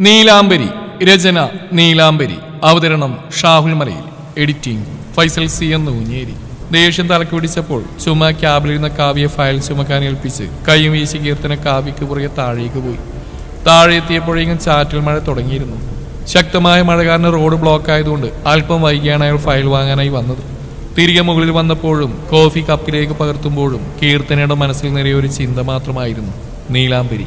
നീലാംബരി രചന നീലാംബരി. അവതരണം ഷാഹുൽ മലയിൽ. Editing Faisal C എന്ന് ഊഞ്ഞേരി ദേഷ്യം തലക്ക് പിടിച്ചപ്പോൾ ചുമ ക്യാബിലിരുന്ന കാവ്യ ഫയൽ ചുമക്കാൻ ഏൽപ്പിച്ച് കൈയും വീശി കീർത്തന കാവ്യക്ക് പുറകെ താഴേക്ക് പോയി. താഴെ എത്തിയപ്പോഴേക്കും ചാറ്റൽ മഴ തുടങ്ങിയിരുന്നു. ശക്തമായ മഴ കാരണം റോഡ് ബ്ലോക്ക് ആയതുകൊണ്ട് അല്പം വൈകിയാണ് അയാൾ ഫയൽ വാങ്ങാനായി വന്നത്. തിരികെ മുകളിൽ വന്നപ്പോഴും കോഫി കപ്പിലേക്ക് പകർത്തുമ്പോഴും കീർത്തനയുടെ മനസ്സിൽ നിറയെ ഒരു ചിന്ത മാത്രമായിരുന്നു നീലാംബരി.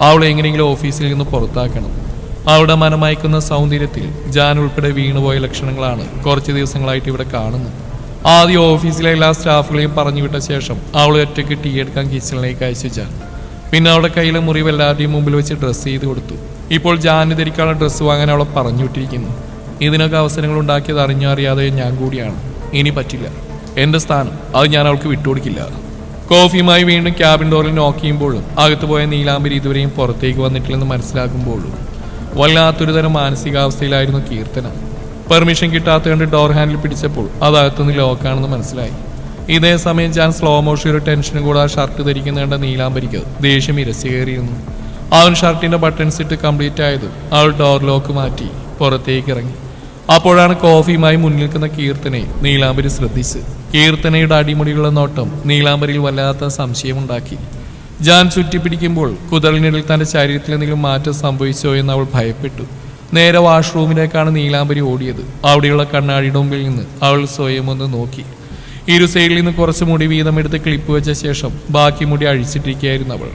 അവളെ എങ്ങനെയെങ്കിലും ഓഫീസിൽ നിന്ന് പുറത്താക്കണം. അവളുടെ മനമയക്കുന്ന സൗന്ദര്യത്തിൽ ജാൻ ഉൾപ്പെടെ വീണുപോയ ലക്ഷണങ്ങളാണ് കുറച്ച് ദിവസങ്ങളായിട്ട് ഇവിടെ കാണുന്നത്. ആദ്യം ഓഫീസിലെ എല്ലാ സ്റ്റാഫുകളെയും പറഞ്ഞു വിട്ട ശേഷം അവൾ ഒറ്റയ്ക്ക് ടീ എടുക്കാൻ കിച്ചണിലേക്ക് അയച്ചു ജാൻ. പിന്നെ അവളുടെ കയ്യിലെ മുറിവ് എല്ലാവരുടെയും മുമ്പിൽ വെച്ച് ഡ്രസ്സ് ചെയ്ത് കൊടുത്തു. ഇപ്പോൾ ജാന് ധരിക്കാനുള്ള ഡ്രസ്സ് വാങ്ങാൻ അവളെ പറഞ്ഞു വിട്ടിരിക്കുന്നു. ഇതിനൊക്കെ അവസരങ്ങൾ ഉണ്ടാക്കിയത് അറിഞ്ഞോ അറിയാതെ ഞാൻ കൂടിയാണ്. ഇനി പറ്റില്ല. എന്റെ സ്ഥാനം അത് ഞാൻ അവൾക്ക് വിട്ടുകൊടുക്കില്ല. കോഫിയുമായി വീണ്ടും ക്യാബിൻ ഡോറിൽ നോക്കിയുമ്പോഴും അകത്ത് പോയ നീലാംബരി ഇതുവരെയും പുറത്തേക്ക് വന്നിട്ടില്ലെന്ന് മനസ്സിലാക്കുമ്പോഴും വല്ലാത്തൊരു തരം മാനസികാവസ്ഥയിലായിരുന്നു കീർത്തന. പെർമിഷൻ കിട്ടാത്ത കണ്ട് ഡോർ ഹാൻഡിൽ പിടിച്ചപ്പോൾ അത് അകത്തുനിന്ന് ലോക്കാണെന്ന് മനസ്സിലായി. ഇതേ സമയം ഞാൻ സ്ലോ മോഷൻ ഒരു ടെൻഷനും കൂടാതെ ഷർട്ട് ധരിക്കുന്ന കണ്ട നീലാംബരിക്ക് ദേഷ്യം ഇരച്ചു കയറിയിരുന്നു. അവൻ ഷർട്ടിന്റെ ബട്ടൺസ് ഇട്ട് കംപ്ലീറ്റ് ആയത് അവൾ ഡോർ ലോക്ക് മാറ്റി പുറത്തേക്ക് ഇറങ്ങി. അപ്പോഴാണ് കോഫിയുമായി മുന്നിൽ നിൽക്കുന്ന കീർത്തനെ നീലാംബരി ശ്രദ്ധിച്ച്. കീർത്തനയുടെ അടിമുടിയുള്ള നോട്ടം നീലാംബരിയിൽ വല്ലാത്ത സംശയമുണ്ടാക്കി. ജാൻ ചുറ്റിപ്പിടിക്കുമ്പോൾ കുതലിനിടയിൽ തന്റെ ശരീരത്തിൽ എന്തെങ്കിലും മാറ്റം സംഭവിച്ചോ എന്ന് അവൾ ഭയപ്പെട്ടു. നേരെ വാഷ്റൂമിലേക്കാണ് നീലാംബരി ഓടിയത്. അവിടെയുള്ള കണ്ണാടിയുടെ മുമ്പിൽ നിന്ന് അവൾ സ്വയം ഒന്ന് നോക്കി. ഇരു സൈഡിൽ നിന്ന് കുറച്ച് മുടി വീതം എടുത്ത് ക്ലിപ്പ് വെച്ച ശേഷം ബാക്കി മുടി അഴിച്ചിട്ടിരിക്കുകയായിരുന്നു അവൾ.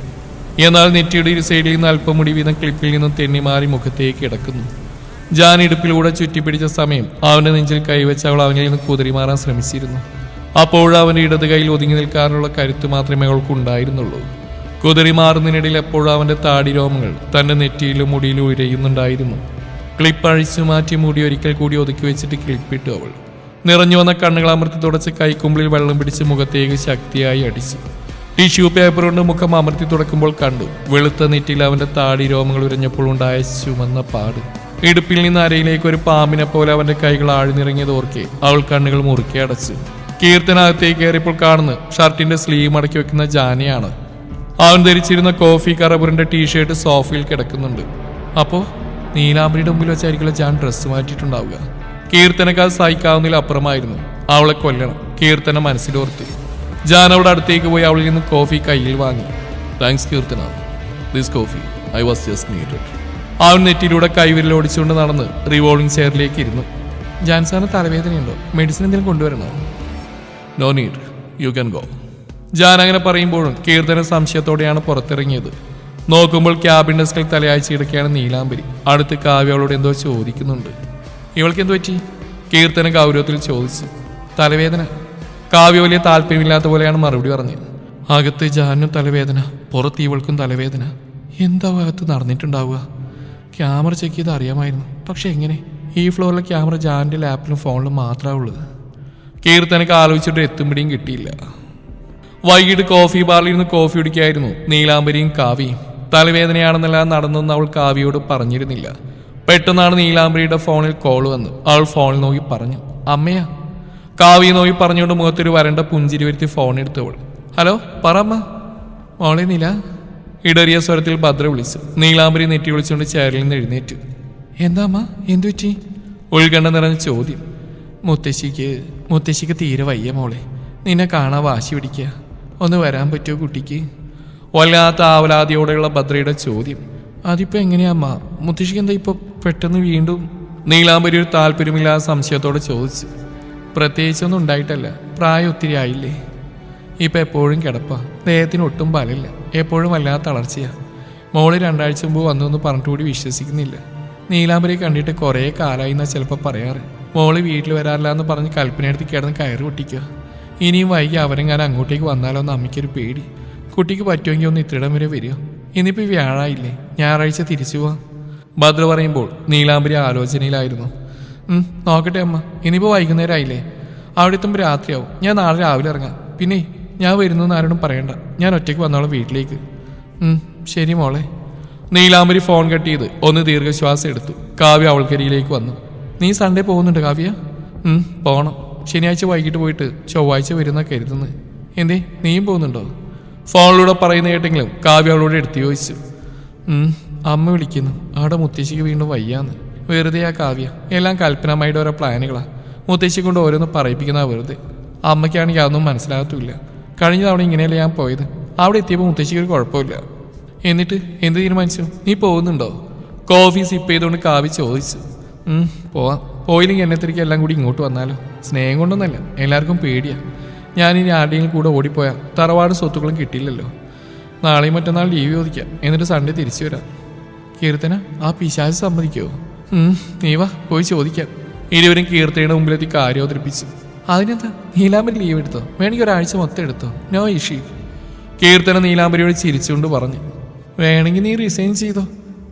എന്നാൽ നെറ്റിയുടെ ഇരു സൈഡിൽ നിന്ന് അല്പം മുടി വീതം ക്ലിപ്പിൽ നിന്നും തെന്നി മാറി മുഖത്തേക്ക് കിടക്കുന്നു. ജാൻ ഇടുപ്പിലൂടെ ചുറ്റിപ്പിടിച്ച സമയം അവന്റെ നെഞ്ചിൽ കൈവച്ച് അവൾ അവനിൽ നിന്ന് കുതിരി മാറാൻ ശ്രമിച്ചിരുന്നു. അപ്പോൾ അവന്റെ ഇടത് കൈയിൽ ഒതുങ്ങി നിൽക്കാനുള്ള കരുത്ത് മാത്രമേ അവൾക്ക് കുതിരി മാറുന്നതിനിടയിൽ എപ്പോഴും അവന്റെ താടി രോമങ്ങൾ തന്റെ നെറ്റിയിലും മുടിയിലും ഉരയുന്നുണ്ടായിരുന്നു. ക്ലിപ്പ് അഴിച്ചു മാറ്റി മുടി ഒരിക്കൽ കൂടി ഒതുക്കി വെച്ചിട്ട് ക്ലിപ്പിട്ടു അവൾ. നിറഞ്ഞു വന്ന കണ്ണുകൾ അമർത്തി തുടച്ച് കൈക്കുമ്പിളിൽ വെള്ളം പിടിച്ച് മുഖത്തേക്ക് ശക്തിയായി അടിച്ചു. ടിഷ്യൂ പേപ്പർ കൊണ്ട് മുഖം അമർത്തി തുടക്കുമ്പോൾ കണ്ടു. വെളുത്ത നെറ്റിയിൽ അവന്റെ താടി രോമങ്ങൾ ഉരഞ്ഞപ്പോൾ ഉണ്ടായ ചുമന്ന പാട്. ഇടുപ്പിൽ നിന്ന് അരയിലേക്ക് ഒരു പാമ്പിനെ പോലെ അവന്റെ കൈകൾ ആഴ്ന്നിറങ്ങിയത് ഓർക്കെ അവൾ കണ്ണുകൾ മുറുക്കി അടച്ചു. കീർത്തനകത്തേക്ക് കയറിയപ്പോൾ കാണുന്നു ഷർട്ടിന്റെ സ്ലീവ് മടക്കി വെക്കുന്ന ജാനയാണ്. അവൻ ധരിച്ചിരുന്ന കോഫി കറബറിന്റെ ടീഷർട്ട് സോഫയിൽ കിടക്കുന്നുണ്ട്. അപ്പോ നീലാംബരിയുടെ മുമ്പിൽ വെച്ചായിരിക്കുള്ള ജാൻ ഡ്രസ്സ് മാറ്റിയിട്ടുണ്ടാവുക. കീർത്തനക്കാർ സഹിക്കാവുന്നതിൽ അപ്പുറമായിരുന്നു. അവളെ കൊല്ലണം. കീർത്തന മനസ്സിലോർത്തി. ജാൻ അവിടെ അടുത്തേക്ക് പോയി അവളിൽ നിന്ന് കോഫി കയ്യിൽ വാങ്ങി. Thanks Keerthana. This coffee I was just needed അവൻ നെറ്റിലൂടെ കൈവിരൽ ഓടിച്ചുകൊണ്ട് നടന്ന് റിവോൾവിംഗ് ചെയറിലേക്ക് ഇരുന്നു. ജാൻ സാറിന് തലവേദനയുണ്ടോ? മെഡിസിൻ എന്തെങ്കിലും കൊണ്ടുവരണോ? No need you can go Jan അങ്ങനെ പറയുമ്പോഴും കീർത്തന സംശയത്തോടെയാണ് പുറത്തിറങ്ങിയത്. നോക്കുമ്പോൾ ക്യാബിൻ ഡെസ്കിൽ തലയാഴ്ച കിടക്കുകയാണ് നീലാംബരി. അടുത്ത് കാവ്യ അവളോട് എന്തോ ചോദിക്കുന്നുണ്ട്. ഇവൾക്ക് എന്തു പറ്റി? കീർത്തന ഗൗരവത്തിൽ ചോദിച്ചു. തലവേദന. കാവ്യ വലിയ താല്പര്യമില്ലാത്ത പോലെയാണ് മറുപടി പറഞ്ഞത്. അകത്ത് ജാനും തലവേദന. പുറത്ത് ഇവൾക്കും തലവേദന. എന്താ അകത്ത് നടന്നിട്ടുണ്ടാവുക? ക്യാമറ ചെക്ക് ചെയ്ത് അറിയാമായിരുന്നു. പക്ഷെ എങ്ങനെ? ഈ ഫ്ലോറിലെ ക്യാമറ ജാനിന്റെ ലാപ്പിലും ഫോണിലും മാത്രമേ ഉള്ളത്. കീർത്തനക്ക് ആലോചിച്ചിട്ട് എത്തുമ്പിടിയും കിട്ടിയില്ല. വൈകിട്ട് കോഫി ബാറിൽ ഇരുന്ന് കോഫി കുടിക്കായിരുന്നു. നീലാംബരിയും കാവ്യയും. തലവേദനയാണെന്നെല്ലാം നടന്നെന്ന് അവൾ കാവ്യയോട് പറഞ്ഞിരുന്നില്ല. പെട്ടെന്നാണ് നീലാംബരിയുടെ ഫോണിൽ കോൾ വന്ന് അവൾ ഫോണിൽ നോക്കി പറഞ്ഞു അമ്മയാ. കാവ്യ നോക്കി പറഞ്ഞുകൊണ്ട് മുഖത്തൊരു വരണ്ട പുഞ്ചിരി വരുത്തി ഫോൺ എടുത്തവൾ ഹലോ പറമ്മ മോളെ നീല. ഇടറിയ സ്വരത്തിൽ ഭദ്ര വിളിച്ചു. നീലാംബരി നെറ്റി വിളിച്ചുകൊണ്ട് ചേരിൽ നിന്ന് എഴുന്നേറ്റു. എന്താ അമ്മ? എന്തു പറ്റി? ഉൾകണ്ഠ നിറഞ്ഞ ചോദ്യം. മുത്തശ്ശിക്ക് മുത്തശ്ശിക്ക് തീരെ വയ്യ മോളെ. നിന്നെ കാണാൻ വാശി പിടിക്കുക. ഒന്ന് വരാൻ പറ്റുമോ കുട്ടിക്ക്? വല്ലാത്ത ആവലാതിയോടെയുള്ള ഭദ്രയുടെ ചോദ്യം. അതിപ്പോ എങ്ങനെയാ അമ്മ? മുത്തശ്ശിക്ക് എന്താ ഇപ്പൊ പെട്ടെന്ന് വീണ്ടും നീലാംബരി ഒരു താല്പര്യമില്ലാതെ സംശയത്തോടെ ചോദിച്ചു. പ്രത്യേകിച്ചൊന്നും ഉണ്ടായിട്ടല്ല. പ്രായം ഒത്തിരി ആയില്ലേ? ഇപ്പൊ എപ്പോഴും കിടപ്പാ. ദേഹത്തിന് ഒട്ടും ബലമില്ല എപ്പോഴും വല്ലാത്ത തളർച്ചയാ. മോൾ രണ്ടാഴ്ച മുമ്പ് വന്നു എന്ന് പറഞ്ഞിട്ട് കൂടി വിശ്വസിക്കുന്നില്ല. നീലാംബരി കണ്ടിട്ട് കുറേ കാലായി എന്നാ ചിലപ്പോൾ പറയാറ്. മോൾ വീട്ടിൽ വരാറില്ല എന്ന് പറഞ്ഞ് കൽപ്പനയെടുത്ത് കിടന്ന് കയറി പൊട്ടിക്കുക ഇനിയും വൈകി അവരെങ്ങാനും അങ്ങോട്ടേക്ക് വന്നാലോ എന്ന് അമ്മയ്ക്കൊരു പേടി. കുട്ടിക്ക് പറ്റുമെങ്കിൽ ഒന്ന് ഇത്രയിടം വരെ വരിക. ഇനിയിപ്പോൾ വ്യാഴായില്ലേ? ഞായറാഴ്ച തിരിച്ചു പോവാം. ഭദ്ര പറയുമ്പോൾ നീലാംബരി ആലോചനയിലായിരുന്നു. നോക്കട്ടെ അമ്മ ഇനിയിപ്പോൾ വൈകുന്നേരം ആയില്ലേ അവിടെ എത്തുമ്പോൾ രാത്രിയാവും. ഞാൻ നാളെ രാവിലെ ഇറങ്ങാം. പിന്നെ ഞാൻ വരുന്നെന്ന് ആരോടും പറയണ്ട. ഞാൻ ഒറ്റയ്ക്ക് വന്നോളാം വീട്ടിലേക്ക്. ശരി മോളെ. നീലാംബരി ഫോൺ കട്ട് ചെയ്ത് ഒന്ന് ദീർഘശ്വാസം എടുത്തു. കാവ്യ അവൾക്കരിയിലേക്ക് വന്നു. നീ സൺഡേ പോകുന്നുണ്ട് കാവ്യ? പോകണം ശനിയാഴ്ച വൈകിട്ട് പോയിട്ട് ചൊവ്വാഴ്ച വരുന്ന കരുതുന്നു എന്തേ നീയും പോകുന്നുണ്ടോ? ഫോണിലൂടെ പറയുന്ന കേട്ടെങ്കിലും കാവ്യ അവളോട് എടുത്തു ചോദിച്ചു. അമ്മ വിളിക്കുന്നു. അവിടെ മുത്തശ്ശിക്ക് വീണ്ടും വയ്യാന്ന്. വെറുതെ ആ കാവ്യ. എല്ലാം കൽപ്പനമായിട്ട് ഓരോ പ്ലാനുകളാ. മുത്തശ്ശി കൊണ്ട് ഓരോന്ന് പറയിപ്പിക്കുന്ന വെറുതെ. അമ്മയ്ക്കാണെങ്കിൽ അതൊന്നും മനസ്സിലാകത്തുമില്ല. കഴിഞ്ഞ തവണ ഇങ്ങനെയല്ല ഞാൻ പോയത്. അവിടെ എത്തിയപ്പോൾ മുത്തശ്ശിക്ക് ഒരു കുഴപ്പമില്ല. എന്നിട്ട് എന്ത് തീരുമാനിച്ചു? നീ പോകുന്നുണ്ടോ? കോഫി സിപ്പ് ചെയ്തുകൊണ്ട് കാവ്യ ചോദിച്ചു. പോവാം. പോയില്ലെങ്കിൽ എന്നെ എല്ലാം കൂടി ഇങ്ങോട്ട് വന്നാലോ? സ്നേഹം കൊണ്ടൊന്നല്ല എല്ലാവർക്കും പേടിയാ. ഞാനിനി ആരുടെയും കൂടെ ഓടിപ്പോയാൽ തറവാട് സ്വത്തുക്കളും കിട്ടിയില്ലല്ലോ. നാളെയും മറ്റന്നാൾ ലീവ് ചോദിക്കാം. എന്നിട്ട് സൺഡേ തിരിച്ചു വരാം. കീർത്തന ആ പിശാച് സമ്മതിക്കുമോ ഉം, നീ വാ പോയി ചോദിക്കാം. ഇരുവരും കീർത്തയുടെ മുമ്പിലെത്തി കാര്യം അവതരിപ്പിച്ചു. അതിനെന്താ? നീലാംബരി ലീവ് എടുത്തോ? വേണമെങ്കിൽ ഒരാഴ്ച മൊത്തം എടുത്തോ? നോ ഇഷി കീർത്തന നീലാംബരിയോട് ചിരിച്ചുകൊണ്ട് പറഞ്ഞു. വേണമെങ്കിൽ നീ റിസൈൻ ചെയ്തോ?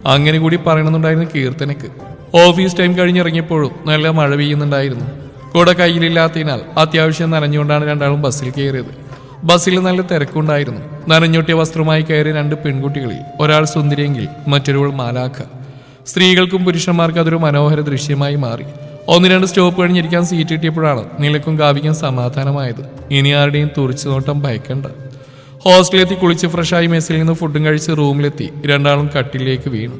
അങ്ങനെ കൂടി പറയണമെന്നുണ്ടായിരുന്നു കീർത്തനക്ക്. ഓഫീസ് ടൈം കഴിഞ്ഞിറങ്ങിയപ്പോഴും നല്ല മഴ പെയ്യുന്നുണ്ടായിരുന്നു. കൂടെ കയ്യിലില്ലാത്തതിനാൽ അത്യാവശ്യം നനഞ്ഞുകൊണ്ടാണ് രണ്ടാളും ബസ്സിൽ കയറിയത്. ബസ്സിൽ നല്ല തിരക്കുണ്ടായിരുന്നു. നനഞ്ഞൊട്ടിയ വസ്ത്രമായി കയറിയ രണ്ട് പെൺകുട്ടികളിൽ ഒരാൾ സുന്ദരിയെങ്കിൽ മറ്റൊരുവൾ മാലാഖ. സ്ത്രീകൾക്കും പുരുഷന്മാർക്കും അതൊരു മനോഹര ദൃശ്യമായി മാറി. ഒന്ന് രണ്ട് സ്റ്റോപ്പ് കഴിഞ്ഞിരിക്കാൻ സീറ്റ് കിട്ടിയപ്പോഴാണ് നിലക്കും ഗാവിക്കും സമാധാനമായത്. ഇനി ആരുടെയും തുറിച്ചു നോട്ടം ഭയക്കണ്ട. ഹോസ്റ്റലിലെത്തി കുളിച്ച് ഫ്രഷായി മെസ്സിൽ നിന്ന് ഫുഡും കഴിച്ച് റൂമിലെത്തി രണ്ടാളും കട്ടിലേക്ക് വീണു.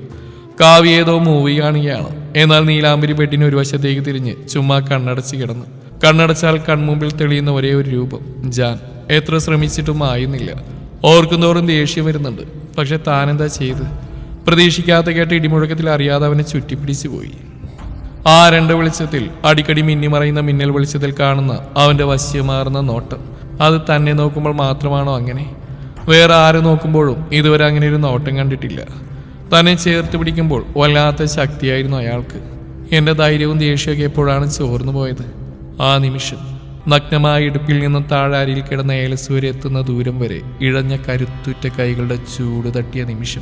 കാവ്യ ഏതോ മൂവി കാണുകയാണ്. എന്നാൽ നീലാംബരി ബെഡിന് ഒരു വശത്തേക്ക് തിരിഞ്ഞ് ചുമ്മാ കണ്ണടച്ച് കിടന്നു. കണ്ണടച്ചാൽ കൺമുമ്പിൽ തെളിയുന്ന ഒരേ ഒരു രൂപം ജാൻ. എത്ര ശ്രമിച്ചിട്ടും ആയുന്നില്ല. ഓർക്കുന്തോറും ദേഷ്യം വരുന്നുണ്ട്. പക്ഷെ താനെന്താ ചെയ്ത് പ്രതീക്ഷിക്കാത്ത കേട്ട ഇടിമുഴക്കത്തിൽ അറിയാതെ അവനെ ചുറ്റിപ്പിടിച്ചു പോയി. ആ രണ്ട് വെളിച്ചത്തിൽ അടിക്കടി മിന്നിമറയുന്ന മിന്നൽ വെളിച്ചത്തിൽ കാണുന്ന അവന്റെ വശ്യമാർന്ന നോട്ടം. അത് തന്നെ നോക്കുമ്പോൾ മാത്രമാണോ അങ്ങനെ? വേറെ ആരെ നോക്കുമ്പോഴും ഇതുവരെ അങ്ങനെ ഒരു നോട്ടം കണ്ടിട്ടില്ല. തന്നെ ചേർത്ത് പിടിക്കുമ്പോൾ വല്ലാത്ത ശക്തിയായിരുന്നു അയാൾക്ക്. എന്റെ ധൈര്യവും ദേഷ്യമൊക്കെ എപ്പോഴാണ് ചോർന്നു പോയത്? ആ നിമിഷം നഗ്നമായ ഇടുപ്പിൽ നിന്ന് താഴാരിയിൽ കിടന്ന ഏലസൂര്യ എത്തുന്ന ദൂരം വരെ ഇഴഞ്ഞ കരുത്തുറ്റ കൈകളുടെ ചൂട് തട്ടിയ നിമിഷം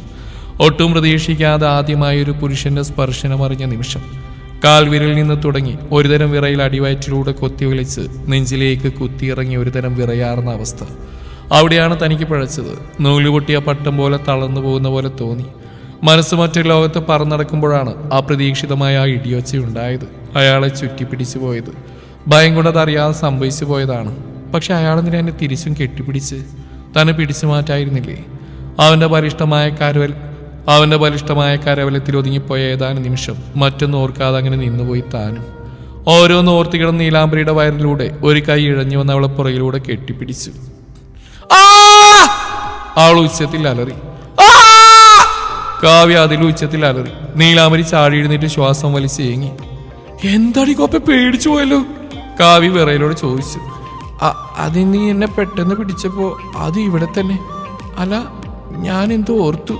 ഒട്ടും പ്രതീക്ഷിക്കാതെ ആദ്യമായ ഒരു പുരുഷന്റെ സ്പർശനമറിഞ്ഞ നിമിഷം കാൽവിരൽ നിന്ന് തുടങ്ങി ഒരുതരം വിറയിൽ അടിവയറ്റിലൂടെ കൊത്തി വലിച്ച് നെഞ്ചിലേക്ക് കുത്തിയിറങ്ങി ഒരുതരം വിറയാർന്ന അവസ്ഥ. അവിടെയാണ് തനിക്ക് പിഴച്ചത്. നൂലുപൊട്ടിയ പട്ടം പോലെ തളർന്നു പോകുന്ന പോലെ തോന്നി. മനസ്സ് മറ്റൊരു ലോകത്ത് പറന്നടക്കുമ്പോഴാണ് അപ്രതീക്ഷിതമായ ആ ഇടിയൊച്ചയുണ്ടായത് അയാളെ ചുറ്റിപ്പിടിച്ചു പോയത്. ഭയം അറിയാതെ സംഭവിച്ചു പോയതാണ്. പക്ഷെ അയാളെന്തിനെ എന്നെ തിരിച്ചും കെട്ടിപ്പിടിച്ച് തന്നെ പിടിച്ചു മാറ്റായിരുന്നില്ലേ? അവന്റെ ബലിഷ്ടമായ കരവൽ അവന്റെ ബലിഷ്ടമായ കരവലത്തിൽ ഒതുങ്ങിപ്പോയ ഏതാനും നിമിഷം മറ്റൊന്നും ഓർക്കാതെ അങ്ങനെ നിന്നുപോയി താനും. ഓരോന്ന് ഓർത്തികിടന്ന നീലാംബരിയുടെ വയറിലൂടെ ഒരു കൈ ഇഴഞ്ഞു വന്ന് അവളെ പുറകിലൂടെ കെട്ടിപ്പിടിച്ചു! അവൾ ഉച്ചത്തിൽ അലറി! കാവ്യ അതിൽ ഉച്ചത്തിൽ അലറി നീലാമരി ചാടി എഴുന്നേറ്റ് ശ്വാസം വലിച്ച് ഏങ്ങി. എന്താടി കോപ്പ പേടിച്ചു പോയല്ലോ? കാവ്യ വിറയിലോട് ചോദിച്ചു. "അ- അത് നീ എന്നെ പെട്ടെന്ന് പിടിച്ചപ്പോ അത് ഇവിടെ തന്നെ. അല്ല ഞാൻ എന്തോ ഓർത്തു.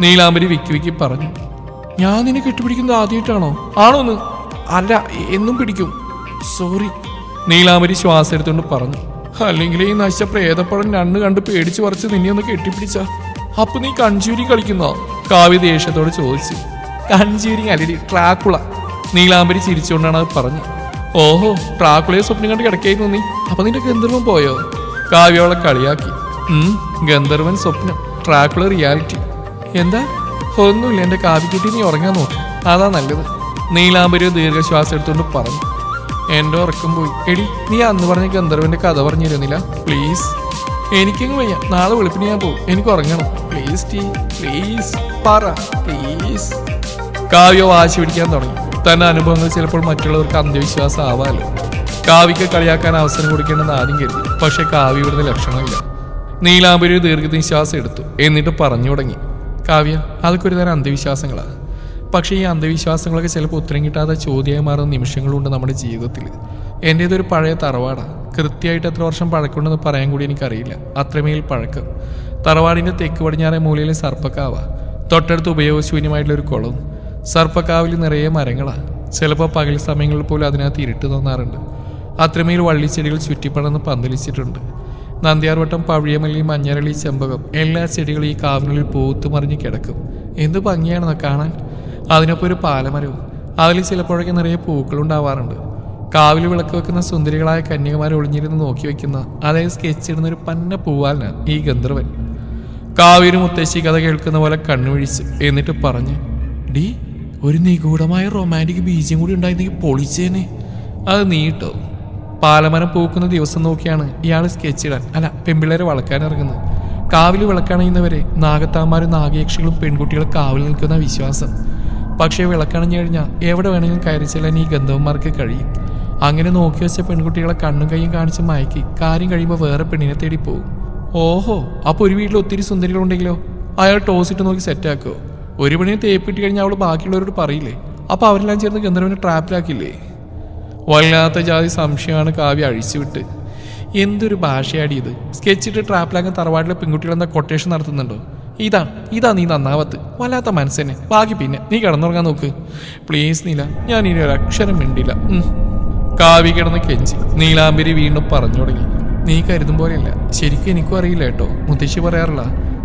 നീലാംബരി വിക്കി വിക്കി പറഞ്ഞു. ഞാൻ നിന്നെ കെട്ടിപ്പിടിക്കുന്നത് ആദ്യമായിട്ടാണോ? ആണോന്ന് അല്ല എന്നും പിടിക്കും. സോറി. നീലാംബരി ശ്വാസം എടുത്തുകൊണ്ട് പറഞ്ഞു. അല്ലെങ്കിൽ ഈ നശിച്ച പ്രേതപ്പഴം രണ്ട് കണ്ട് പേടിച്ചു പറിച്ച് നിന്നെ ഒന്ന് കെട്ടിപ്പിടിച്ച. അപ്പൊ നീ കൺചൂരി കളിക്കുന്നോ? കാവ്യ ദേഷ്യത്തോട് ചോദിച്ചു. കഞ്ചീരി അല്ലടി ട്രാക്കുള. നീലാംബരി ചിരിച്ചുകൊണ്ടാണ് അത് പറഞ്ഞു ഓഹോ ട്രാക്കുളയെ സ്വപ്നം കണ്ട് കിടക്കായിരുന്നു നീ. അപ്പൊ നിന്റെ ഗന്ധർവൻ പോയോ? കാവ്യ അവളെ കളിയാക്കി. ഉം ഗന്ധർവൻ സ്വപ്നം ട്രാക്കുള റിയാലിറ്റി. എന്താ? ഒന്നുമില്ല എന്റെ കാവ്യക്കുട്ടി നീ ഉറങ്ങാൻ നോക്ക്. അതാ നല്ലത്. നീലാംബരി ദീർഘശ്വാസം എടുത്തുകൊണ്ട് പറഞ്ഞു. എന്റെ ഉറക്കം പോയി. എടി നീ അന്ന് പറഞ്ഞ ഗന്ധർവന്റെ കഥ പറഞ്ഞിരുന്നില്ല പ്ലീസ്. എനിക്കങ്ങ് വയ്യ. നാളെ വെളുപ്പിന് ഞാൻ പോകും. എനിക്ക് ഉറങ്ങണം. Please tea. പ്ലീസ് പറ. പ്ലീസ് കാവ്യ വാശി പിടിക്കാൻ തുടങ്ങി. തന്റെ അനുഭവങ്ങൾ ചിലപ്പോൾ മറ്റുള്ളവർക്ക് അന്ധവിശ്വാസം ആവാലോ കാവ്യക്ക് കളിയാക്കാൻ അവസരം കൊടുക്കേണ്ടെന്ന് ആദ്യം കരുതി. പക്ഷെ കാവ്യ ഇവിടുന്ന് ലക്ഷണമില്ല. നീലാംബരി ദീർഘനിശ്വാസം എടുത്തു. എന്നിട്ട് പറഞ്ഞു തുടങ്ങി. കാവ്യ അതൊക്കെ ഒരു തരം അന്ധവിശ്വാസങ്ങളാണ് പക്ഷേ ഈ അന്ധവിശ്വാസങ്ങളൊക്കെ ചിലപ്പോൾ ഉത്തരം കിട്ടാതെ ചോദ്യമായി മാറുന്ന നിമിഷങ്ങളുണ്ട് നമ്മുടെ ജീവിതത്തിൽ. എന്റേതൊരു പഴയ തറവാടാണ് കൃത്യമായിട്ട് എത്ര വർഷം പഴക്കമുണ്ടെന്ന് പറയാൻ കൂടി എനിക്കറിയില്ല. അത്രമേൽ പഴക്കം. തറവാടിന്റെ തെക്ക് പടിഞ്ഞാറേ മൂലയിലെ സർപ്പക്കാവ. തൊട്ടടുത്ത് ഉപയോഗശൂന്യമായിട്ടുള്ള ഒരു കുളവും. സർപ്പക്കാവിൽ നിറയെ മരങ്ങളാണ് ചിലപ്പോൾ പകൽ സമയങ്ങളിൽ പോലും അതിനകത്ത് ഇരുട്ട് തോന്നാറുണ്ട്. അത്രമേൽ വള്ളിച്ചെടികൾ ചുറ്റിപ്പണന്ന് പന്തലിച്ചിട്ടുണ്ട്. നന്ദ്യാർവട്ടം പവിഴമല്ലി മഞ്ഞരളി ചെമ്പകം എല്ലാ ചെടികളും ഈ കാവിനുള്ളിൽ പൂത്തു മറിഞ്ഞ് കിടക്കും. എന്ത് ഭംഗിയാണെന്ന് കാണാൻ. അതിനൊപ്പം ഒരു പാലമരവും. അതിൽ ചിലപ്പോഴൊക്കെ നിറയെ പൂക്കളുണ്ടാവാറുണ്ട്. കാവിൽ വിളക്ക് വെക്കുന്ന സുന്ദരികളായ കന്യകമാരെ ഒളിഞ്ഞിരുന്ന് നോക്കി വെക്കുന്ന അതായത് സ്കെച്ച് ഇടുന്ന ഒരു പന്ന പൂവാലിന് ഈ ഗന്ധർവൻ. കാവിന് മുത്തശ്ശി കഥ കേൾക്കുന്ന പോലെ കണ്ണുവിഴിച്ച് എന്നിട്ട് പറഞ്ഞു ഡി ഒരു നിഗൂഢമായ റൊമാന്റിക് ബീജം കൂടി ഉണ്ടായിരുന്നെങ്കിൽ പൊളിച്ചേനെ. അത് നീട്ടോ? പാലമരം പൂക്കുന്ന ദിവസം നോക്കിയാണ് ഇയാൾ സ്കെച്ച് ഇടാൻ അല്ല പെമ്പിള്ളേരെ വളക്കാൻ ഇറങ്ങുന്നത്. കാവിൽ വിളക്കണയുന്നവരെ നാഗത്താന്മാരും നാഗയക്ഷികളും പെൺകുട്ടികളും കാവിൽ നിൽക്കുന്ന വിശ്വാസം. പക്ഷേ വിളക്കണഞ്ഞു കഴിഞ്ഞാൽ എവിടെ വേണമെങ്കിലും കയറി ചെല്ലാൻ ഈ ഗന്ധവന്മാർക്ക് കഴിയും. അങ്ങനെ നോക്കി വെച്ച പെൺകുട്ടികളെ കണ്ണും കൈയും കാണിച്ച് മയക്കി. കാര്യം കഴിയുമ്പോൾ വേറെ പെണ്ണിനെ തേടി പോകും ഓഹോ അപ്പോൾ ഒരു വീട്ടിൽ ഒത്തിരി സുന്ദരികളുണ്ടെങ്കിലോ? അയാൾ ടോസ് ഇട്ട് നോക്കി സെറ്റാക്കോ ഒരു പെണ്ണിനെ തേപ്പിട്ട് കഴിഞ്ഞാൽ അവൾ ബാക്കിയുള്ളവരോട് പറയില്ലേ? അപ്പോൾ അവരെല്ലാം ചേർന്ന് ഗന്ധർവനെ ട്രാപ്പിലാക്കില്ലേ? വല്ലാത്ത ജാതി സംശയമാണ് കാവ്യ അഴിച്ചുവിട്ട്. എന്തൊരു ഭാഷയാടി ഇത്. സ്കെച്ചിട്ട് ട്രാപ്പിലാക്കാൻ തറവാട്ടിലെ പെൺകുട്ടികളെന്താ കൊട്ടേഷൻ നടത്തുന്നുണ്ടോ? ഇതാ ഇതാ നീ നന്നാവത്ത്. വല്ലാത്ത മനസ്സന്നെ. ബാക്കി പിന്നെ. നീ കിടന്നുറങ്ങാൻ നോക്ക്. പ്ലീസ് നീല ഞാൻ ഇനി ഒരു അക്ഷരം മിണ്ടില്ല. കാവ്യ കിടന്ന് കെഞ്ചി. നീലാംബരി വീണ്ടും പറഞ്ഞു തുടങ്ങി. നീ കരുതും പോലെയല്ല. ശരിക്കും എനിക്കും അറിയില്ല കേട്ടോ. മുത്തശ്ശി പറയാറില്ല.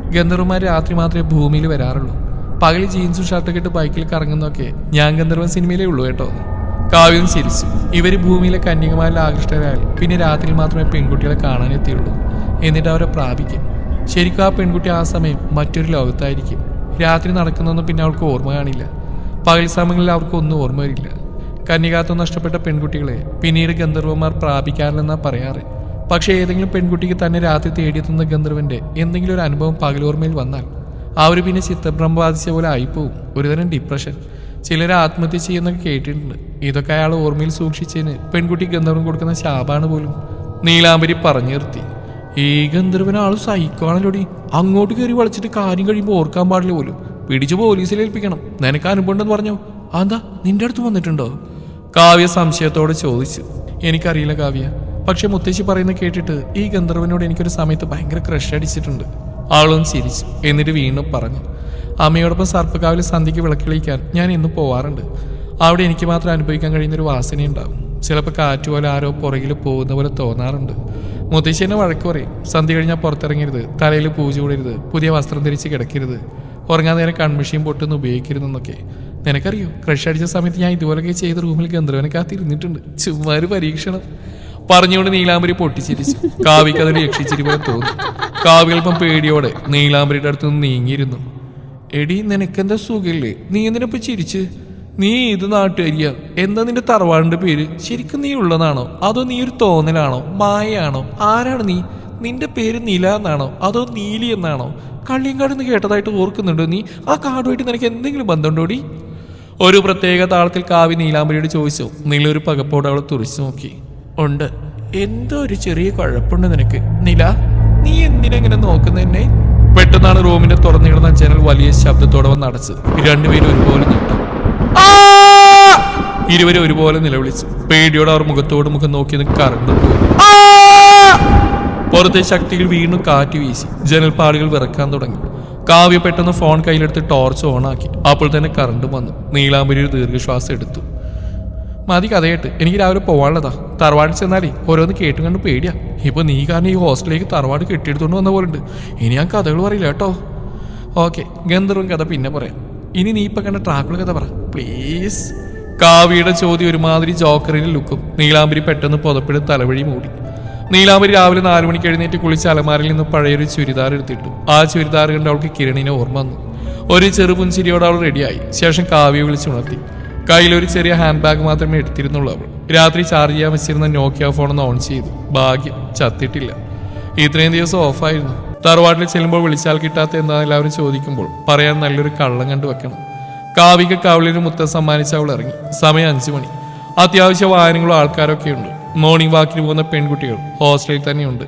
ഗന്ധർവന്മാർ രാത്രി മാത്രമേ ഭൂമിയിൽ വരാറുള്ളൂ. പകൽ ജീൻസും ഷർട്ടൊക്കെ ഇട്ട് ബൈക്കിൽ കറങ്ങുന്നൊക്കെ ഞാൻ ഗന്ധർവൻ സിനിമയിലേ ഉള്ളൂ കേട്ടോ. കാവ്യം ചിരിച്ചു. ഇവർ ഭൂമിയിലെ കന്യകമാരിൽ ആകൃഷ്ടരായാൽ പിന്നെ രാത്രി മാത്രമേ പെൺകുട്ടികളെ കാണാനെത്തിയുള്ളൂ എന്നിട്ട് അവരെ പ്രാപിക്കും. ശരിക്കും ആ പെൺകുട്ടി ആ സമയം മറ്റൊരു ലോകത്തായിരിക്കും. രാത്രി നടക്കുന്നൊന്നും പിന്നെ അവൾക്ക് ഓർമ്മ കാണില്ല. പകൽ സമയങ്ങളിൽ അവർക്ക് ഒന്നും ഓർമ്മ വരില്ല. കന്യകാത്വം നഷ്ടപ്പെട്ട പെൺകുട്ടികളെ പിന്നീട് ഗന്ധർവന്മാർ പ്രാപിക്കാറില്ലെന്നാ പറയാറ്. പക്ഷേ ഏതെങ്കിലും പെൺകുട്ടിക്ക് തന്നെ രാത്രി തേടിയെത്തുന്ന ഗന്ധർവന്റെ എന്തെങ്കിലും ഒരു അനുഭവം പകലോർമ്മയിൽ വന്നാൽ അവർ പിന്നെ ചിത്തഭ്രം ബാധിച്ച പോലെ ആയിപ്പോവും. ഒരുതരം ഡിപ്രഷൻ ചിലർ ആത്മഹത്യ ചെയ്യുന്നൊക്കെ കേട്ടിട്ടുണ്ട്. ഇതൊക്കെ അയാൾ ഓർമ്മയിൽ സൂക്ഷിച്ചതിന് പെൺകുട്ടി ഗന്ധർവൻ കൊടുക്കുന്ന ശാപാണ് പോലും നീലാംബരി പറഞ്ഞു നിർത്തി. ഈ ഗന്ധർവൻ ആൾ സഹിക്കുവാണല്ലോടി. അങ്ങോട്ട് കയറി വളച്ചിട്ട് കാര്യം കഴിയുമ്പോൾ ഓർക്കാൻ പാടില്ല പോലും. പിടിച്ചു പോലീസിൽ ഏൽപ്പിക്കണം. നിനക്ക് അനുഭവം ഉണ്ടെന്ന് പറഞ്ഞോ. അതാ നിന്റെ അടുത്ത് വന്നിട്ടുണ്ടോ? കാവ്യ സംശയത്തോട് ചോദിച്ചു. എനിക്കറിയില്ല കാവ്യ. പക്ഷെ മുത്തശ്ശി പറയുന്ന കേട്ടിട്ട് ഈ ഗന്ധർവനോട് എനിക്കൊരു സമയത്ത് ഭയങ്കര ക്രഷ് അടിച്ചിട്ടുണ്ട്. ആളും ചിരിച്ചു. എന്നിട്ട് വീണ്ടും പറഞ്ഞു. അമ്മയോടൊപ്പം സർപ്പകാവിൽ സന്ധ്യയ്ക്ക് വിളക്കിളിക്കാൻ ഞാൻ ഇന്ന് പോവാറുണ്ട്. അവിടെ എനിക്ക് മാത്രം അനുഭവിക്കാൻ കഴിയുന്ന കഴിയുന്നൊരു വാസനയുണ്ടാവും. ചിലപ്പോൾ കാറ്റ് പോലെ ആരോ പുറകിൽ പോകുന്ന പോലെ തോന്നാറുണ്ട്. മുത്തശ്ശി എന്നെ വഴക്ക് പറയും. സന്ധ്യ കഴിഞ്ഞാൽ പുറത്തിറങ്ങരുത്. തലയിൽ പൂജ കൂടരുത്. പുതിയ വസ്ത്രം ധരിച്ച് കിടക്കരുത്. ഉറങ്ങാൻ നേരം കൺമിഷിയും പൊട്ടൊന്നും ഉപയോഗിക്കരുതെന്നൊക്കെ. നിനക്കറിയോ? ക്രഷ് അടിച്ച സമയത്ത് ഞാൻ ഇതുപോലൊക്കെ ചെയ്ത റൂമിൽ ഗന്ധർവനെ കാത്തിരുന്നിട്ടുണ്ട്. ചുമ്മാ ഒരു പരീക്ഷണം. പറഞ്ഞുകൊണ്ട് നീലാംബരി പൊട്ടിച്ചിരിച്ചു. കാവ്യക്ക് അതിന് രക്ഷിച്ചിരി പോലെ തോന്നി. കാവ്യൽപ്പം പേടിയോടെ നീലാംബരിയുടെ അടുത്ത് നിന്ന് നീങ്ങിയിരുന്നു. എടി നിനക്കെന്താ സുഖമില്ലേ? നീ എന്തിനപ്പൊ ചിരിച്ച്? നീ ഇത് നാട്ടുകാരിയ? എന്താ നിന്റെ തറവാടിന്റെ പേര്? ശരിക്കും നീ ഉള്ളതാണോ? അതോ നീ ഒരു തോന്നലാണോ? മായയാണോ? ആരാണ് നീ? നിന്റെ പേര് നില എന്നാണോ? അതോ നീലി എന്നാണോ? കള്ളിയങ്കാട് എന്ന് കേട്ടതായിട്ട് ഓർക്കുന്നുണ്ടോ നീ? ആ കാടുമായിട്ട് നിനക്ക് എന്തെങ്കിലും ബന്ധമുണ്ടോടി ഒരു പ്രത്യേക താളത്തിൽ കാവി നീലാംബരിയോട് ചോദിച്ചു നീലൊരു പകപ്പോടെ അവളെ തുറിച്ചു നോക്കി. ഉണ്ട്. എന്തോ ഒരു ചെറിയ കുഴപ്പമുണ്ട് നിനക്ക്. നീല നീ എന്തിനെങ്ങനെ നോക്കുന്ന എന്നെ? പെട്ടെന്നാണ് റൂമിന്റെ തുറന്നു കിടന്ന ജനൽ വലിയ ശബ്ദത്തോടെ വന്ന് അടച്ചത് രണ്ടുപേരും ഒരുപോലെ ഞെട്ടി! ഇരുവരും ഒരുപോലെ നിലവിളിച്ചു. പേടിയോടെ അവർ മുഖത്തോട് മുഖം നോക്കി കറണ്ട് പോയി. പുറത്തെ ശക്തിയിൽ വീണ്ടും കാറ്റ് വീശി. ജനൽപ്പാടുകൾ വിറക്കാൻ തുടങ്ങി. കാവ്യ പെട്ടെന്ന് ഫോൺ കയ്യിലെടുത്ത് ടോർച്ച് ഓണാക്കി അപ്പോൾ തന്നെ കറണ്ട് വന്നു. നീലാംബരി ഒരു ദീർഘശ്വാസം എടുത്തു. മതി കഥയായിട്ട് എനിക്ക് രാവിലെ പോവാനുള്ളതാ. തറവാടിൽ ചെന്നാലേ ഓരോന്ന് കേട്ടും കണ്ട് പേടിയാ. ഇപ്പൊ നീ കാരണം ഈ ഹോസ്റ്റലിലേക്ക് തറവാട് കെട്ടിയെടുത്തോണ്ട് വന്ന പോലുണ്ട് ഇനി ഞാൻ കഥകൾ പറയില്ല കേട്ടോ. ഓക്കെ ഗന്ധർവൻ കഥ പിന്നെ പറയാം. ഇനി നീ ഇപ്പൊ കണ്ട ട്രാക്കുള്ള കഥ പറ. പ്ലീസ് കാവ്യയുടെ ചോദ്യം ഒരുമാതിരി ജോക്കറിന്റെ ലുക്കും നീലാംബരി പെട്ടെന്ന് പുതപ്പിട് തലവഴി മൂടി. നീലാംബരി രാവിലെ നാലു മണിക്ക് എഴുന്നേറ്റ് കുളിച്ച് അലമാരിൽ നിന്ന് പഴയൊരു ചുരിദാർ എടുത്തിട്ടു. ആ ചുരിദാർ കണ്ട് അവൾക്ക് കിരണിനെ ഓർമ്മ വന്നു. ഒരു ചെറുപുഞ്ചിരിയോടെ അവൾ റെഡിയായി. ശേഷം കാവ്യ വിളിച്ചുണർത്തി കയ്യിലൊരു ചെറിയ ഹാൻഡ് ബാഗ് മാത്രമേ എടുത്തിരുന്നുള്ളൂ അവൾ. രാത്രി ചാർജ് ചെയ്യാൻ വെച്ചിരുന്ന നോക്കിയ ഫോൺ ഒന്ന് ഓൺ ചെയ്തു. ഭാഗ്യം ചത്തിട്ടില്ല. ഇത്രയും ദിവസം ഓഫായിരുന്നു തറവാട്ടിൽ ചെല്ലുമ്പോൾ വിളിച്ചാൽ കിട്ടാത്ത എന്താ എല്ലാവരും ചോദിക്കുമ്പോൾ പറയാൻ നല്ലൊരു കള്ളം കണ്ടു വെക്കണം. കാവിക കവളിന് മുത്തം സമ്മാനിച്ച് അവൾ ഇറങ്ങി. സമയം അഞ്ചു മണി. അത്യാവശ്യ വാഹനങ്ങളും ആൾക്കാരൊക്കെ ഉണ്ട് മോർണിംഗ് വാക്കിന് പോകുന്ന പെൺകുട്ടികൾ ഹോസ്റ്റലിൽ തന്നെയുണ്ട്.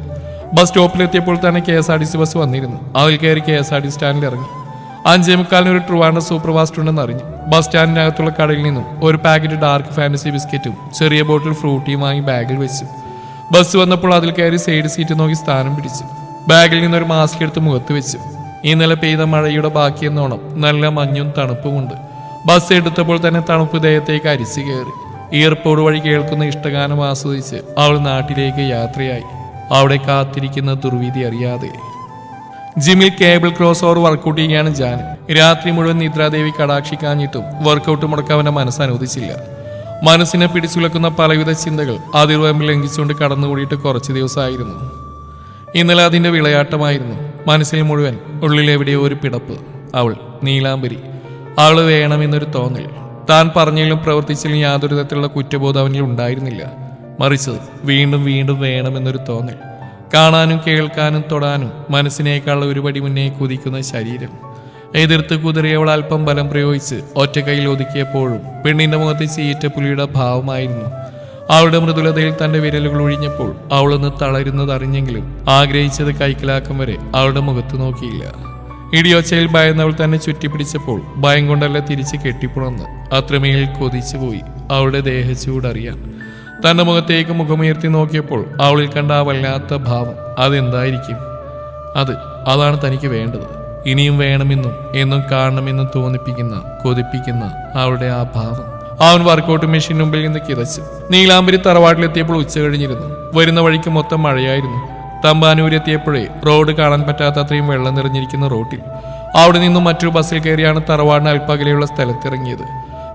ബസ് സ്റ്റോപ്പിലെത്തിയപ്പോൾ തന്നെ K S R T C bus വന്നിരുന്നു. അതിൽ കയറി കെ എസ് ആർ ടി സ്റ്റാൻഡിൽ ഇറങ്ങി. അഞ്ചേ മുക്കാലിന് ഒരു ട്രിവാൻഡ്രം സൂപ്പർ ഫാസ്റ്റ് ഉണ്ടെന്ന് അറിഞ്ഞു. ബസ് സ്റ്റാൻഡിനകത്തുള്ള കടയിൽ നിന്നും ഒരു പാക്കറ്റ് ഡാർക്ക് ഫാന്റസി ബിസ്ക്കറ്റും ചെറിയ ബോട്ടിൽ ഫ്രൂട്ടിയും വാങ്ങി ബാഗിൽ വെച്ചു. ബസ് വന്നപ്പോൾ അതിൽ കയറി സൈഡ് സീറ്റ് നോക്കി സ്ഥാനം പിടിച്ചു. ബാഗിൽ നിന്ന് ഒരു മാസ്ക് എടുത്ത് മുഖത്ത് വെച്ചു. ഇന്നലെ പെയ്ത മഴയുടെ ബാക്കിയെന്നോണം നല്ല മഞ്ഞും തണുപ്പുമുണ്ട് ബസ് എടുത്തപ്പോൾ തന്നെ തണുപ്പ് ദേഹത്തേക്ക് അരിച്ചു കയറി. എയർപോർട്ട് വഴി കേൾക്കുന്ന ഇഷ്ടഗാനം ആസ്വദിച്ച് അവൾ നാട്ടിലേക്ക് യാത്രയായി. അവിടെ കാത്തിരിക്കുന്ന ദുർവിധി അറിയാതെ. ജിമ്മിൽ കേബിൾ ക്രോസ് ഓവർ വർക്കൗട്ട് ചെയ്യുകയാണ് ജാൻ. രാത്രി മുഴുവൻ നിദ്രാദേവി കടാക്ഷിക്കാഞ്ഞിട്ടും വർക്കൗട്ട് മുടക്കാൻ അവന്റെ മനസ്സ് അനുവദിച്ചില്ല. മനസ്സിനെ പിടിച്ചുലക്കുന്ന പലവിധ ചിന്തകൾ അതിർവമ്പിൽ ലംഘിച്ചുകൊണ്ട് കടന്നുകൂടിയിട്ട് കുറച്ച് ദിവസമായിരുന്നു. ഇന്നലെ അതിന്റെ വിളയാട്ടമായിരുന്നു. മനസ്സിൽ മുഴുവൻ ഉള്ളിൽ എവിടെയോ ഒരു പിടപ്പ്. അവൾ നീലാംബരി അവൾ വേണമെന്നൊരു തോന്നൽ. താൻ പറഞ്ഞതിലും പ്രവർത്തിച്ചതിലും യാതൊരു തരത്തിലുള്ള കുറ്റബോധം അവനിൽ ഉണ്ടായിരുന്നില്ല. മറിച്ച് വീണ്ടും വീണ്ടും വേണമെന്നൊരു തോന്നൽ. കാണാനും കേൾക്കാനും തൊടാനും മനസ്സിനേക്കാൾ ഒരുപടി മുന്നേ കുതിക്കുന്ന ശരീരം. എതിർത്ത് കുതിരയവൾ അല്പം ബലം പ്രയോഗിച്ച് ഒറ്റ കൈയിൽ ഒതുക്കിയപ്പോഴും പെണ്ണിന്റെ മുഖത്ത് ചീറ്റ പുലിയുടെ ഭാവമായിരുന്നു. അവളുടെ മൃദുലതയിൽ തന്റെ വിരലുകൾ ഒഴിഞ്ഞപ്പോൾ അവളൊന്ന് തളരുന്നത് അറിഞ്ഞെങ്കിലും ആഗ്രഹിച്ചത് കൈക്കലാക്കം വരെ അവളുടെ മുഖത്ത് നോക്കിയില്ല. ഇടിയൊച്ചയിൽ ഭയന്നവൾ തന്നെ ചുറ്റിപ്പിടിച്ചപ്പോൾ ഭയം കൊണ്ടല്ല തിരിച്ച് കെട്ടിപ്പുണർന്ന് അത്രമേൽ കൊതിച്ചുപോയി അവളുടെ ദേഹച്ചൂടറിയാൻ തന്റെ മുഖത്തേക്ക് മുഖമുയർത്തി നോക്കിയപ്പോൾ അവളിൽ കണ്ട ആ വല്ലാത്ത ഭാവം അതെന്തായിരിക്കും? അത് അതാണ് തനിക്ക് വേണ്ടത്. ഇനിയും വേണമെന്നും എന്നും കാണണമെന്നും തോന്നിപ്പിക്കുന്ന കൊതിപ്പിക്കുന്ന അവളുടെ ആ ഭാവം. അവൻ വർക്കൗട്ട് മെഷീൻ മുമ്പിൽ നിന്ന് കിതച്ചു നീലാംബരി തറവാട്ടിലെത്തിയപ്പോൾ ഉച്ച കഴിഞ്ഞിരുന്നു. വരുന്ന വഴിക്ക് മൊത്തം മഴയായിരുന്നു. തമ്പാനൂരെത്തിയപ്പോഴേ റോഡ് കാണാൻ പറ്റാത്ത അത്രയും വെള്ളം നിറഞ്ഞിരിക്കുന്ന റോഡിൽ അവിടെ നിന്നും മറ്റൊരു ബസ്സിൽ കയറിയാണ് തറവാടിന് അൽപ്പകലെയുള്ള സ്ഥലത്തിറങ്ങിയത്.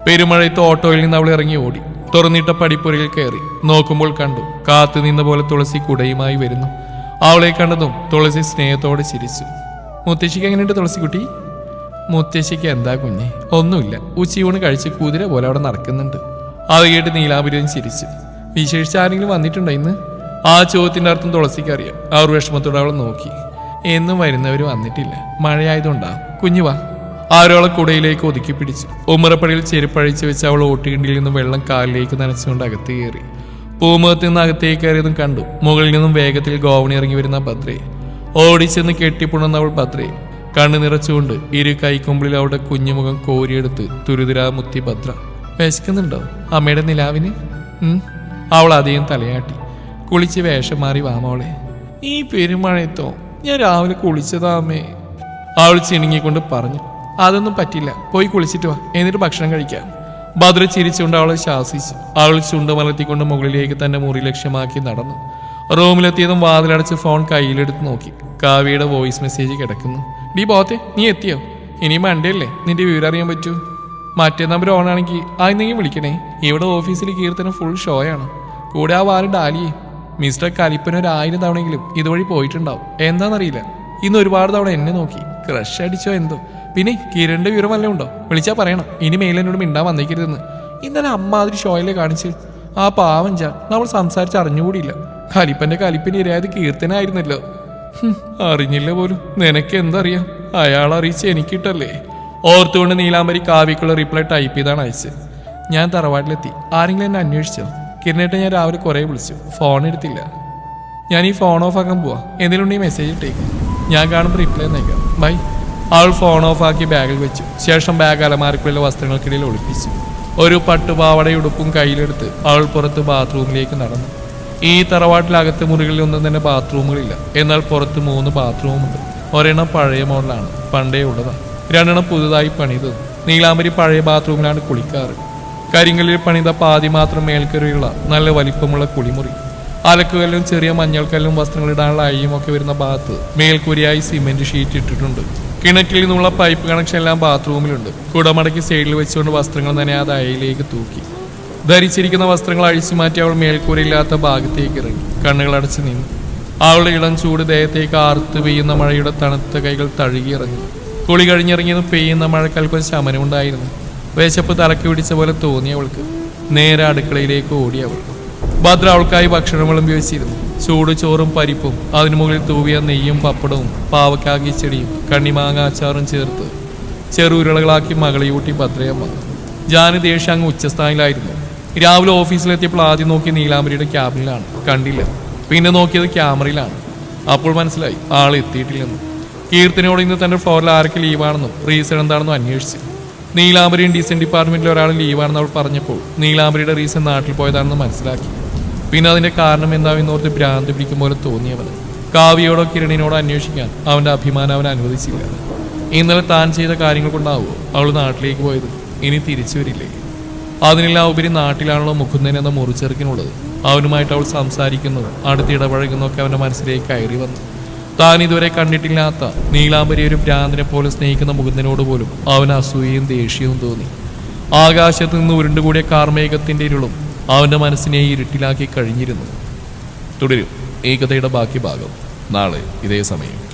പെരുമഴയത്ത് ഓട്ടോയിൽ നിന്ന് അവൾ ഇറങ്ങി ഓടി. തുറന്നിട്ട പടിപ്പുരയിൽ കയറി. നോക്കുമ്പോൾ കണ്ടു കാത്തു നിന്ന പോലെ തുളസി കുടയുമായി വരുന്നു. അവളെ കണ്ടതും തുളസി സ്നേഹത്തോടെ ചിരിച്ചു. മുത്തശ്ശിക്ക് എങ്ങനെയുണ്ട് തുളസിക്കുട്ടി? മുത്തശ്ശിക്ക് എന്താ കുഞ്ഞെ ഒന്നുമില്ല. ഉച്ചയൂണ് കഴിച്ച് കുതിര പോലെ അവിടെ നടക്കുന്നുണ്ട്. അത് കേട്ട് നീലാപുരം ചിരിച്ചു. വിശേഷിച്ച് ആരെങ്കിലും വന്നിട്ടുണ്ടോ ഇന്ന്? ആ ചോദ്യത്തിന്റെ അർത്ഥം തുളസിക്ക് അറിയാം. അവർ വിഷമത്തോടെ അവളെ നോക്കി. എന്നും വരുന്നവർ വന്നിട്ടില്ല. മഴയായതുകൊണ്ടാ. കുഞ്ഞു വാ. ആരോളെ കുടയിലേക്ക് ഒതുക്കി പിടിച്ചു. ഉമ്മറപ്പടിയിൽ ചെരുപ്പഴിച്ച് വെച്ച് അവൾ ഓട്ടുകിണ്ടിയിൽ നിന്നും വെള്ളം കാലിലേക്ക് നനച്ചുകൊണ്ട് അകത്ത് കയറി. പൂമുഖത്ത് നിന്ന് അകത്തേക്ക് കയറിയതും കണ്ടു. മുകളിൽ നിന്നും വേഗത്തിൽ ഗോവണി ഇറങ്ങി വരുന്ന ഭദ്രയെ. ഓടിച്ചെന്ന് കെട്ടിപ്പുണർന്ന അവൾ ഭദ്രയെ. കണ്ണു നിറച്ചുകൊണ്ട് ഇരു കൈക്കുമ്പിളിൽ അവളുടെ കുഞ്ഞുമുഖം കോരിയെടുത്ത് തുരുതിരാ മുത്തി ഭദ്ര. വിശക്കുന്നുണ്ടോ? അമ്മയുടെ നിലാവിന്? അവൾ അധികം തലയാട്ടി. കുളിച്ച് വേഷം മാറി വാമോളെ ഈ പെരുമഴയത്തോ ഞാൻ രാവിലെ കുളിച്ചതാമേ അവൾ ചിണുങ്ങിക്കൊണ്ട് പറഞ്ഞു അതൊന്നും പറ്റില്ല പോയി കുളിച്ചിട്ട് വാ എന്നിട്ട് ഭക്ഷണം കഴിക്കാം. ഭദ്ര ചിരിച്ചുകൊണ്ട് അവളെ ശാസിച്ചു. അവൾ ചുണ്ട് മലർത്തിക്കൊണ്ട് മുകളിലേക്ക് തന്റെ മുറി ലക്ഷ്യമാക്കി നടന്നു. റൂമിലെത്തിയതും വാതിലടച്ച് ഫോൺ കയ്യിലെടുത്ത് നോക്കി. കാവ്യയുടെ വോയിസ് മെസ്സേജ് കിടക്കുന്നു ഡി ബോത്തെ നീ എത്തിയോ? ഇനി മണ്ടയല്ലേ നിന്റെ വിവരം അറിയാൻ പറ്റൂ. മറ്റേ നമ്പർ ഓൺ ആണെങ്കിൽ ആയിരുന്നെങ്കിൽ വിളിക്കണേ. ഇവിടെ ഓഫീസിൽ കീർത്തനം ഫുൾ ഷോയാണ് കൂടെ ആ വാൽ ഡാലിയെ. മിസ്റ്റർ കലിപ്പൻ ഒരു ആയിരം തവണയെങ്കിലും ഇതുവഴി പോയിട്ടുണ്ടാവും. എന്താണെന്നറിയില്ല ഇന്ന് ഒരുപാട് തവണ എന്നെ നോക്കി. ക്രഷ് അടിച്ചോ എന്തോ. പിന്നെ കിരണിന്റെ വിവരം വല്ലതും ഉണ്ടോ? വിളിച്ചാൽ പറയണം. ഇനി മേലെന്നോട് മിണ്ടാൻ വന്നേക്കരുതെന്ന്. ഇന്നലെ അമ്മ അതിൽ ഷോയിലെ കാണിച്ച്? ആ പാവം നമ്മൾ സംസാരിച്ച് അറിഞ്ഞുകൂടിയില്ല. കലിപ്പന്റെ കലിപ്പിന് ഇരയായത് കീർത്തനായിരുന്നല്ലോ. അറിഞ്ഞില്ല പോലും. നിനക്ക് എന്തറിയാം? അയാൾ അറിയിച്ച് എനിക്കിട്ടല്ലേ? ഓർത്തുകൊണ്ട് നീലാംബരി കാവ്യക്കുള്ള റിപ്ലൈ ടൈപ്പ് ചെയ്താണ് അയച്ചത്. ഞാൻ തറവാട്ടിലെത്തി. ആരെങ്കിലും എന്നെ അന്വേഷിച്ചോ? കിരണേട്ട ഞാൻ രാവിലെ കുറേ വിളിച്ചു. ഫോൺ എടുത്തില്ല. ഞാൻ ഈ ഫോൺ ഓഫ് ആക്കാൻ പോവാ. എന്തെങ്കിലും ഈ മെസ്സേജ് ഇട്ടേക്ക്. ഞാൻ കാണുമ്പോൾ റിപ്ലൈ നയിക്കാം ബൈ. അവൾ ഫോൺ ഓഫ് ആക്കി ബാഗിൽ വെച്ചു. ശേഷം ബാഗ് അലമാരക്കുള്ള വസ്ത്രങ്ങൾക്കിടയിൽ ഒളിപ്പിച്ചു. ഒരു പട്ടുപാവടയുടുപ്പും കയ്യിലെടുത്ത് അവൾ പുറത്ത് ബാത്റൂമിലേക്ക് നടന്നു. ഈ തറവാട്ടിലകത്ത് മുറികളിലൊന്നും തന്നെ ബാത്റൂമുകളില്ല. എന്നാൽ പുറത്ത് മൂന്ന് ബാത്റൂമുണ്ട്. ഒരെണ്ണം പഴയ മോഡലാണ്. പണ്ടേ ഉള്ളതാണ്. രണ്ടെണ്ണം പുതുതായി പണിതത് നീലാമ്പരി പഴയ ബാത്റൂമിലാണ് കുളിക്കാറ്. കരിങ്കല്ലിൽ പണിത പാതി മാത്രം മേൽക്കരയുള്ള നല്ല വലിപ്പമുള്ള കുളിമുറി. അലക്കുകല്ലും ചെറിയ മഞ്ഞൾക്കല്ലും വസ്ത്രങ്ങളിടാനുള്ള അഴിയും ഒക്കെ വരുന്ന ഭാഗത്ത് മേൽക്കൂരയായി സിമെന്റ് ഷീറ്റ് ഇട്ടിട്ടുണ്ട്. കിണറ്റിൽ നിന്നുള്ള പൈപ്പ് കണക്ഷൻ എല്ലാം ബാത്റൂമിലുണ്ട്. കുടമടക്കി സൈഡിൽ വെച്ചുകൊണ്ട് വസ്ത്രങ്ങൾ തന്നെ അത് അയയിലേക്ക് തൂക്കി. ധരിച്ചിരിക്കുന്ന വസ്ത്രങ്ങൾ അഴിച്ചു മാറ്റി അവൾ മേൽക്കൂരയില്ലാത്ത ഭാഗത്തേക്ക് ഇറങ്ങി. കണ്ണുകൾ അടച്ച് നിന്നു. അവളുടെ ഇളം ചൂട് ദേഹത്തേക്ക് ആർത്തു പെയ്യുന്ന മഴയുടെ തണുത്ത കൈകൾ തഴുകിയിറങ്ങി കുളി കഴിഞ്ഞിറങ്ങിയത് പെയ്യുന്ന മഴക്കൽപ്പം ശമനമുണ്ടായിരുന്നു. വിശപ്പ് തലക്കി പിടിച്ച പോലെ തോന്നി അവൾക്ക്. നേരെ അടുക്കളയിലേക്ക് ഓടി അവൾ. ഭദ്ര അവൾക്കായി ഭക്ഷണം വിളമ്പിവെച്ചിരുന്നു ചൂട് ചോറും പരിപ്പും അതിനു മുകളിൽ തൂവിയ നെയ്യും പപ്പടവും പാവക്കാക്കി ചെടിയും കണ്ണിമാങ്ങ അച്ചാറും ചേർത്ത് ചെറുരുളകളാക്കി മകളെയൂട്ടി ഭദ്രയമ്മ. ജാനി ദേഷ്യം അങ്ങ് ഉച്ചസ്ഥാനിലായിരുന്നു. രാവിലെ ഓഫീസിലെത്തിയപ്പോൾ ആദ്യം നോക്കി നീലാംബരിയുടെ ക്യാബിനിലാണ്. കണ്ടില്ല. പിന്നെ നോക്കിയത് ക്യാമറയിലാണ്. അപ്പോൾ മനസ്സിലായി ആൾ എത്തിയിട്ടില്ലെന്ന് കീർത്തനോട് ഇന്ന് തന്റെ ഫ്ലോറിൽ ആരൊക്കെ ലീവാണെന്നും റീസൺ എന്താണെന്നും അന്വേഷിച്ചു. നീലാംബരിയും ഡീസൻ ഡിപ്പാർട്ട്മെന്റിലെ ഒരാൾ ലീവാണെന്ന് അവൾ പറഞ്ഞപ്പോൾ നീലാംബരിയുടെ റീസൺ നാട്ടിൽ പോയതാണെന്ന് മനസ്സിലാക്കി. പിന്നെ അതിന്റെ കാരണം എന്താവെന്ന് ഓർത്ത് ഭ്രാന്ത് പിടിക്കും പോലെ തോന്നിയവന് കാവ്യയോടോ കിരണിനോടോ അന്വേഷിക്കാൻ അവന്റെ അഭിമാനം അവൻ അനുവദിച്ചില്ല. ഇന്നലെ താൻ ചെയ്ത കാര്യങ്ങൾ കൊണ്ടാവുമോ അവൾ നാട്ടിലേക്ക് പോയത്? ഇനി തിരിച്ചു വരില്ലേ? അതിനെല്ലാം ഉപരി നാട്ടിലാണല്ലോ മുഖുന്ദൻ എന്ന മുറിച്ചെറുക്കിനുള്ളത്. അവനുമായിട്ട് അവൾ സംസാരിക്കുന്നതും അടുത്ത് ഇടപഴകുന്നതൊക്കെ അവന്റെ മനസ്സിലേക്ക് കയറി വന്നു. താൻ ഇതുവരെ കണ്ടിട്ടില്ലാത്ത നീലാംബരി ഒരു ഭ്രാന്തിനെ പോലെ സ്നേഹിക്കുന്ന മുകുന്ദനോട് പോലും അവൻ അസൂയയും ദേഷ്യവും തോന്നി. ആകാശത്ത് നിന്ന് ഉരുണ്ടുകൂടിയ കാർമേഘത്തിന്റെ ഇരുളും അവന്റെ മനസ്സിനെ ഇരുട്ടിലാക്കി കഴിഞ്ഞിരുന്നു. തുടരും. ഏകതയുടെ ബാക്കി ഭാഗം. നാളെ ഇതേ സമയം.